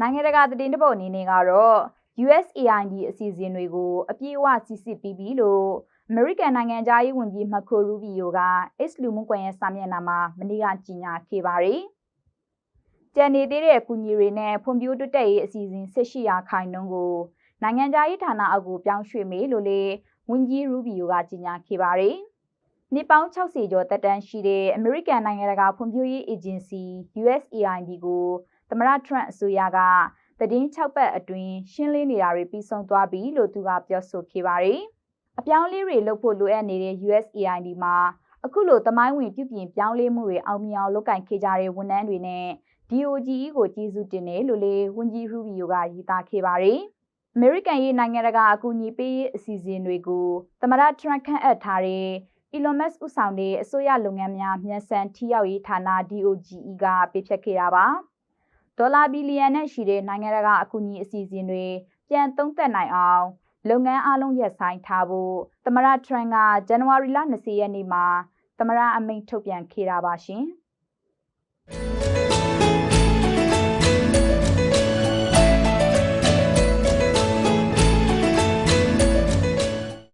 နိုင်ငံတကာသတင်းတပုတ်အနေနဲ့ကတော့ USAID အစီအစဉ်တွေကိုအပြည့်အဝစစ်စစ်ပြီးပြီလို့အမေရိကန်နိုင်ငံသားရေးဝန်ကြီးမက်ခိုရူဘီယိုက X လူမှုကွန်ရက်စာမျက်နှာမှာမနေ့ကကြေညာခဲ့ပါတယ်။ကြံနေသေးတဲ့အကူအညီတွေနဲ့ဖွံ့ဖြိုးတိုးတက်ရေးအစီအစဉ်18ရာခိုင်နှုန်းကိုနိုင်ငံသားရေးဌာနအကူပြောင်းရွှေ့မေလို့လေဝန်ကြီးရူဘီယိုကကြေညာခဲ့ပါတယ်။နှစ်ပေါင်း60ကျော်တက်တန်းရှိတဲ့အမေရိကန်နိုင်ငံတကာဖွံ့ဖြိုးရေးအေဂျင်စီ USAID ကို သမရထရန့်အစိုးရကတည်င်း6ပတ်အတွင်းရှင်းလင်းနေတာတွေပြီးဆုံးသွားပြီလို့သူကပြောဆိုခဲ့ပါတယ်။အပြောင်းလဲတွေလုပ်ဖို့လိုအပ်နေတဲ့ USAID မှာအခုလိုတမိုင်းဝင်ပြုပြင်ပြောင်းလဲမှုတွေအောင်မြင်အောင်လုပ်ကင်ခဲ့ကြတဲ့ဝန်ထမ်းတွေနဲ့ DOGE ကိုကျေးဇူးတင်တယ်လို့လေဝန်ကြီးရူဘီယိုကရေးသားခဲ့ပါတယ်။အမေရိကန်ရဲ့နိုင်ငံတကာအကူအညီပေးရေးအစီအစဉ်တွေကိုသမရထရန့်ခန့်အပ်ထားတဲ့ Elon Musk ဦးဆောင်တဲ့အစိုးရလုပ်ငန်းများမြန်ဆန်ထိရောက်ရေးဌာန DOGE ကပေးဖြတ်ခဲ့တာပါ။ ဒေါ်လာဘီလီယံနဲ့ရှိတဲ့နိုင်ငံတကာအကူအညီအစီအစဉ်တွေပြန်သုံးသပ်နိုင်အောင်လုပ်ငန်းအလုံးရပ်ဆိုင်းထားဖို့သမရထရန်ကဇန်နဝါရီလ20ရက်နေ့မှာသမရအမိန့်ထုတ်ပြန်ခဲ့တာပါရှင်။